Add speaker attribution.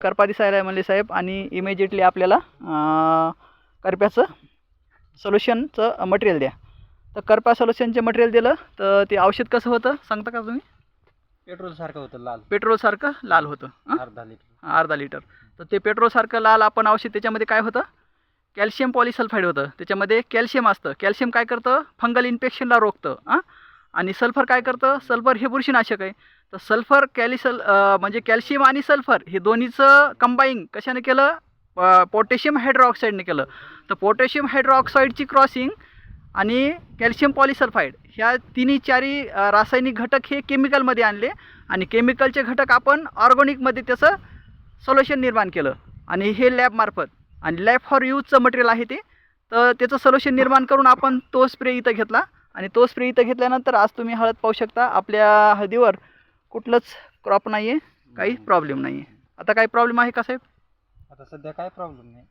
Speaker 1: करपा दिसायला म्हणले साहेब. आणि इमिजिएटली आपल्याला करप्याचं सोल्युशनचं मटेरियल द्या. तर करपा सोल्युशनचे मटेरियल दिलं तर ते औषध कसं होतं सांगता का तुम्ही?
Speaker 2: पेट्रोल सारखं होतं लाल.
Speaker 1: पेट्रोलसारखं लाल होतं?
Speaker 2: अर्धा लिटर
Speaker 1: अर्धा लिटर तर ते पेट्रोलसारखं लाल आपण औषध त्याच्यामध्ये काय होतं? कॅल्शियम पॉलिसल्फाईड होतं. त्याच्यामध्ये कॅल्शियम असतं. कॅल्शियम काय करतं? फंगल इन्फेक्शनला रोखतं हां? आणि सल्फर काय करतं? सल्फर हे बुरशीनाशक आहे. तर सल्फर कॅलिसल म्हणजे कॅल्शियम आणि सल्फर हे दोन्हीचं कंबाईन कशाने केलं? पोटॅशियम हायड्रॉक्साईडने केलं. तर पोटॅशियम हायड्रॉक्साईडची क्रॉसिंग आणि कॅल्शियम पॉलिसल्फाईड ह्या तिन्ही चारी रासायनिक घटक हे केमिकलमध्ये आणले आणि केमिकलचे घटक आपण ऑर्गॅनिकमध्ये त्याचं सोल्युशन निर्माण केलं. आणि हे लॅबमार्फत आणि लॅब फॉर यूजचं मटेरियल आहे ते. तर त्याचं सोल्युशन निर्माण करून आपण तो स्प्रे इथं घेतला. आणि तो स्प्रे इथं घेतल्यानंतर आज तुम्ही हळद पाहू शकता आपल्या हळदीवर कुठलंच क्रॉप नाही आहे काही प्रॉब्लेम नाही आहे आता काही प्रॉब्लेम आहे का साहेब?
Speaker 2: आता सध्या काय प्रॉब्लेम नाही.